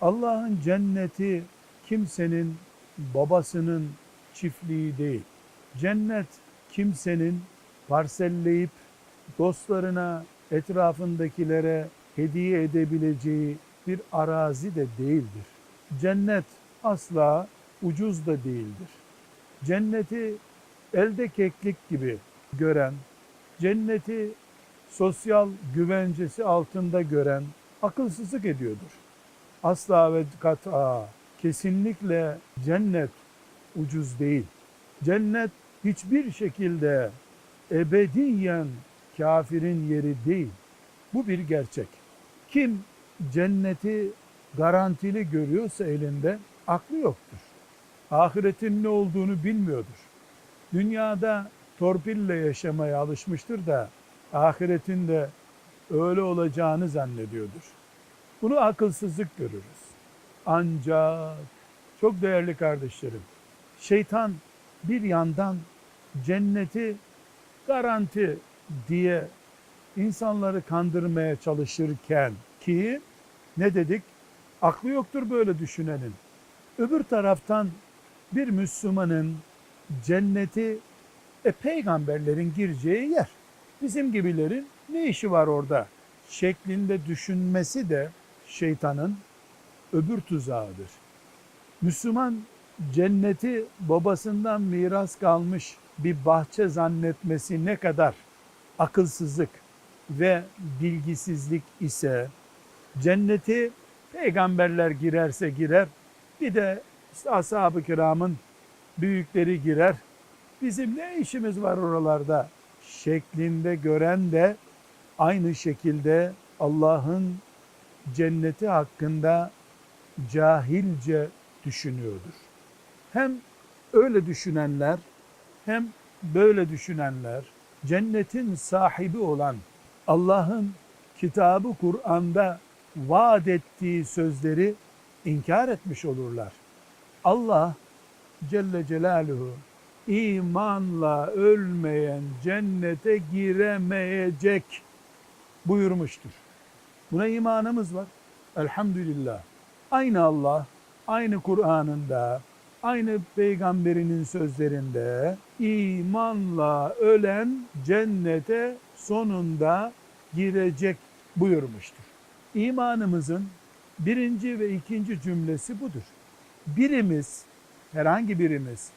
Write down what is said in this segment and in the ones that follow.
Allah'ın cenneti kimsenin babasının çiftliği değil. Cennet kimsenin parselleyip dostlarına, etrafındakilere hediye edebileceği bir arazi de değildir. Cennet asla ucuz da değildir. Cenneti elde keklik gibi gören, cenneti sosyal güvencesi altında gören akılsızlık ediyordur. Asla ve kata kesinlikle cennet ucuz değil. Cennet hiçbir şekilde ebediyen kafirin yeri değil. Bu bir gerçek. Kim cenneti garantili görüyorsa elinde aklı yoktur. Ahiretin ne olduğunu bilmiyordur. Dünyada torpille yaşamaya alışmıştır da ahiretin de öyle olacağını zannediyordur. Bunu akılsızlık görürüz. Ancak çok değerli kardeşlerim, şeytan bir yandan cenneti garanti diye insanları kandırmaya çalışırken ki ne dedik? Aklı yoktur böyle düşünenin. Öbür taraftan bir Müslümanın cenneti e, peygamberlerin gireceği yer. Bizim gibilerin ne işi var orada şeklinde düşünmesi de şeytanın öbür tuzağıdır. Müslüman cenneti babasından miras kalmış bir bahçe zannetmesi ne kadar akılsızlık ve bilgisizlik ise cenneti peygamberler girerse girer bir de işte ashab-ı kiramın büyükleri girer. Bizim ne işimiz var oralarda şeklinde gören de aynı şekilde Allah'ın cenneti hakkında cahilce düşünüyordur. Hem öyle düşünenler hem böyle düşünenler cennetin sahibi olan Allah'ın kitabı Kur'an'da vaat ettiği sözleri inkar etmiş olurlar. Allah Celle Celaluhu imanla ölmeyen cennete giremeyecek buyurmuştur. Buna imanımız var. Elhamdülillah. Aynı Allah, aynı Kur'an'ında, aynı peygamberinin sözlerinde imanla ölen cennete sonunda girecek buyurmuştur. İmanımızın birinci ve ikinci cümlesi budur. Birimiz, herhangi birimiz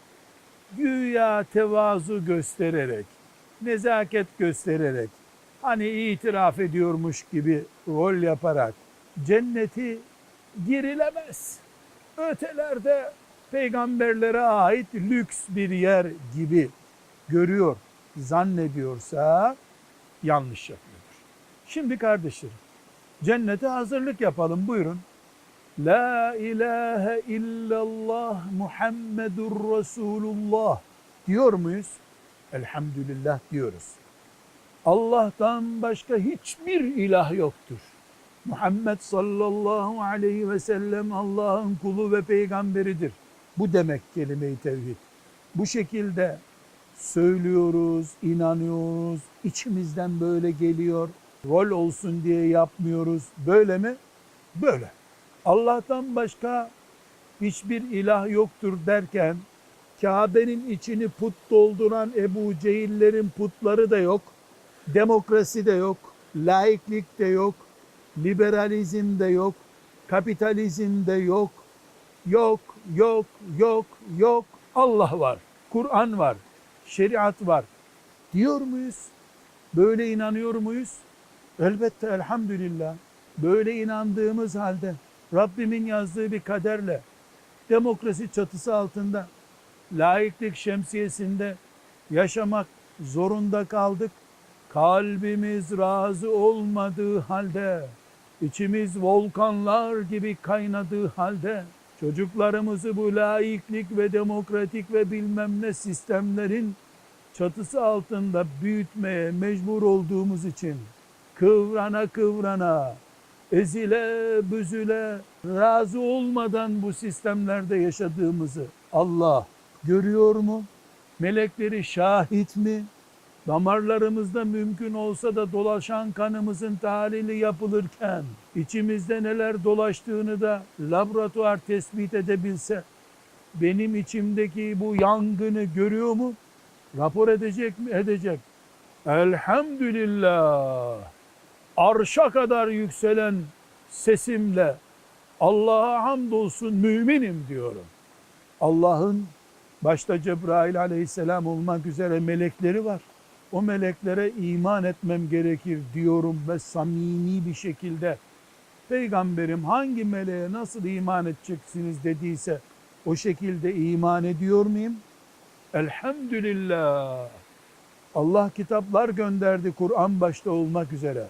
güya tevazu göstererek, nezaket göstererek, hani itiraf ediyormuş gibi rol yaparak cenneti girilemez. Ötelerde peygamberlere ait lüks bir yer gibi görüyor, zannediyorsa yanlış yapıyordur. Şimdi kardeşlerim, cennete hazırlık yapalım buyurun. La ilahe illallah Muhammedur Resulullah diyor muyuz? Elhamdülillah diyoruz. Allah'tan başka hiçbir ilah yoktur. Muhammed sallallahu aleyhi ve sellem Allah'ın kulu ve peygamberidir. Bu demek kelime-i tevhid. Bu şekilde söylüyoruz, inanıyoruz, içimizden böyle geliyor. Rol olsun diye yapmıyoruz. Böyle mi? Böyle. Allah'tan başka hiçbir ilah yoktur derken Kabe'nin içini put dolduran Ebu Cehillerin putları da yok. Demokrasi de yok. Laiklik de yok. Liberalizm de yok. Kapitalizm de yok. Yok, yok, yok, yok. Allah var. Kur'an var. Şeriat var. Diyor muyuz? Böyle inanıyor muyuz? Elbette elhamdülillah. Böyle inandığımız halde Rabbimin yazdığı bir kaderle demokrasi çatısı altında laiklik şemsiyesinde yaşamak zorunda kaldık. Kalbimiz razı olmadığı halde, içimiz volkanlar gibi kaynadığı halde çocuklarımızı bu laiklik ve demokratik ve bilmem ne sistemlerin çatısı altında büyütmeye mecbur olduğumuz için kıvrana kıvrana ezile büzüle razı olmadan bu sistemlerde yaşadığımızı Allah görüyor mu? Melekleri şahit mi? Damarlarımızda mümkün olsa da dolaşan kanımızın tahlili yapılırken içimizde neler dolaştığını da laboratuvar tespit edebilse benim içimdeki bu yangını görüyor mu? Rapor edecek mi? Edecek. Elhamdülillah. Arşa kadar yükselen sesimle Allah'a hamdolsun müminim diyorum. Allah'ın başta Cebrail aleyhisselam olmak üzere melekleri var. O meleklere iman etmem gerekir diyorum ve samimi bir şekilde peygamberim hangi meleğe nasıl iman edeceksiniz dediyse o şekilde iman ediyor muyum? Elhamdülillah. Allah kitaplar gönderdi Kur'an başta olmak üzere.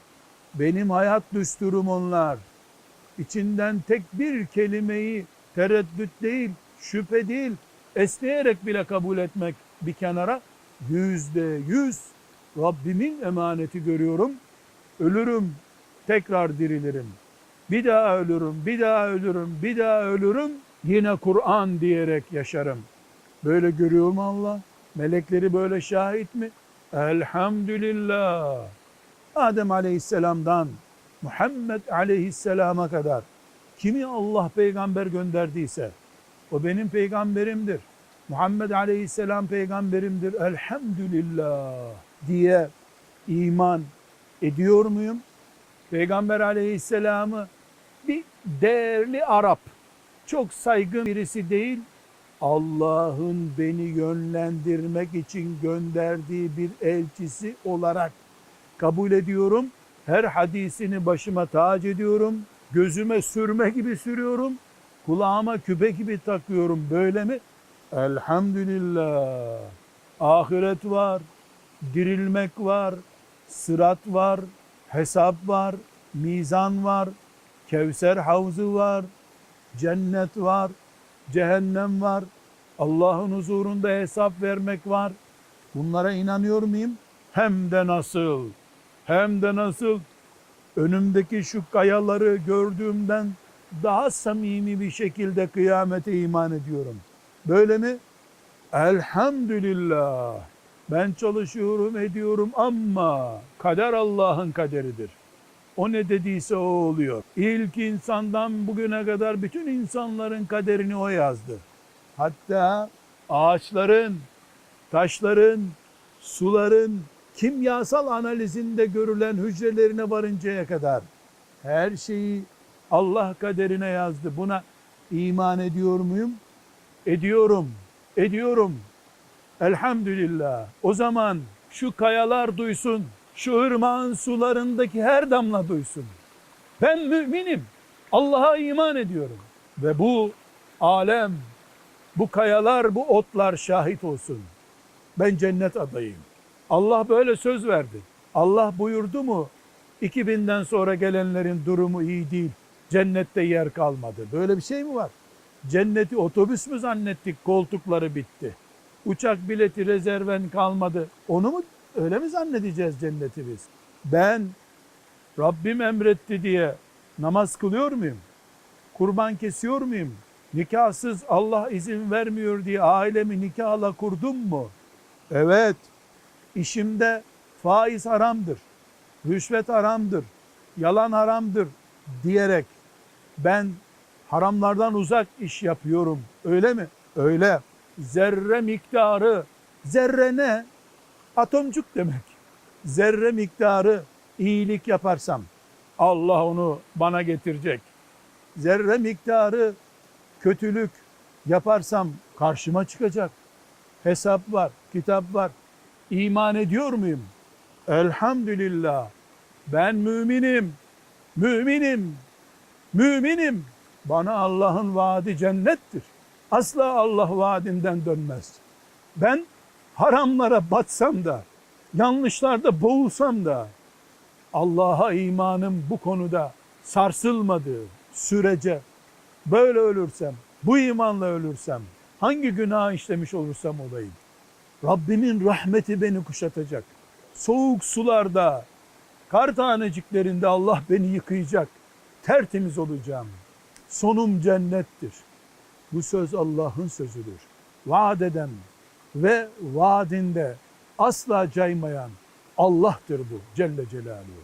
Benim hayat düsturum onlar. İçinden tek bir kelimeyi tereddüt değil, şüphe değil, esneyerek bile kabul etmek bir kenara yüzde yüz Rabbimin emaneti görüyorum. Ölürüm, tekrar dirilirim. Bir daha ölürüm, bir daha ölürüm, bir daha ölürüm. Yine Kur'an diyerek yaşarım. Böyle görüyor mu Allah? Melekleri böyle şahit mi? Elhamdülillah. Adem Aleyhisselam'dan Muhammed Aleyhisselam'a kadar kimi Allah peygamber gönderdiyse o benim peygamberimdir. Muhammed Aleyhisselam peygamberimdir. Elhamdülillah diye iman ediyor muyum? Peygamber Aleyhisselam'ı bir değerli Arap, çok saygın birisi değil, Allah'ın beni yönlendirmek için gönderdiği bir elçisi olarak kabul ediyorum. Her hadisini başıma tac ediyorum. Gözüme sürme gibi sürüyorum. Kulağıma küpe gibi takıyorum. Böyle mi? Elhamdülillah. Ahiret var, dirilmek var, sırat var, hesap var, mizan var, Kevser havzu var, cennet var, cehennem var, Allah'ın huzurunda hesap vermek var. Bunlara inanıyor muyum? Hem de nasıl? Hem de nasıl? Önümdeki şu kayaları gördüğümden daha samimi bir şekilde kıyamete iman ediyorum. Böyle mi? Elhamdülillah. Ben çalışıyorum, ediyorum ama kader Allah'ın kaderidir. O ne dediyse o oluyor. İlk insandan bugüne kadar bütün insanların kaderini o yazdı. Hatta ağaçların, taşların, suların kimyasal analizinde görülen hücrelerine varıncaya kadar her şeyi Allah kaderine yazdı. Buna iman ediyor muyum? Ediyorum. Ediyorum. Elhamdülillah. O zaman şu kayalar duysun, şu ırmağın sularındaki her damla duysun. Ben müminim. Allah'a iman ediyorum. Ve bu alem, bu kayalar, bu otlar şahit olsun. Ben cennet adayım. Allah böyle söz verdi. Allah buyurdu mu? 2000'den sonra gelenlerin durumu iyi değil. Cennette yer kalmadı. Böyle bir şey mi var? Cenneti otobüs mü zannettik? Koltukları bitti. Uçak bileti rezerven kalmadı. Onu mu öyle mi zannedeceğiz cenneti biz? Ben Rabbim emretti diye namaz kılıyor muyum? Kurban kesiyor muyum? Nikahsız Allah izin vermiyor diye ailemi nikahla kurdum mu? Evet. İşimde faiz haramdır. Rüşvet haramdır. Yalan haramdır diyerek ben haramlardan uzak iş yapıyorum. Öyle mi? Öyle. Zerre miktarı. Zerre ne? Atomcuk demek. Zerre miktarı iyilik yaparsam Allah onu bana getirecek. Zerre miktarı kötülük yaparsam karşıma çıkacak. Hesap var, kitap var. İman ediyor muyum? Elhamdülillah. Ben müminim. Müminim. Müminim. Bana Allah'ın vaadi cennettir. Asla Allah vaadinden dönmez. Ben haramlara batsam da, yanlışlarda boğulsam da Allah'a imanım bu konuda sarsılmadığı sürece böyle ölürsem, bu imanla ölürsem, hangi günah işlemiş olursam olayım, Rabbimin rahmeti beni kuşatacak. Soğuk sularda, kar taneciklerinde Allah beni yıkayacak. Tertemiz olacağım. Sonum cennettir. Bu söz Allah'ın sözüdür. Vaat eden ve vaadinde asla caymayan Allah'tır bu Celle Celaluhu.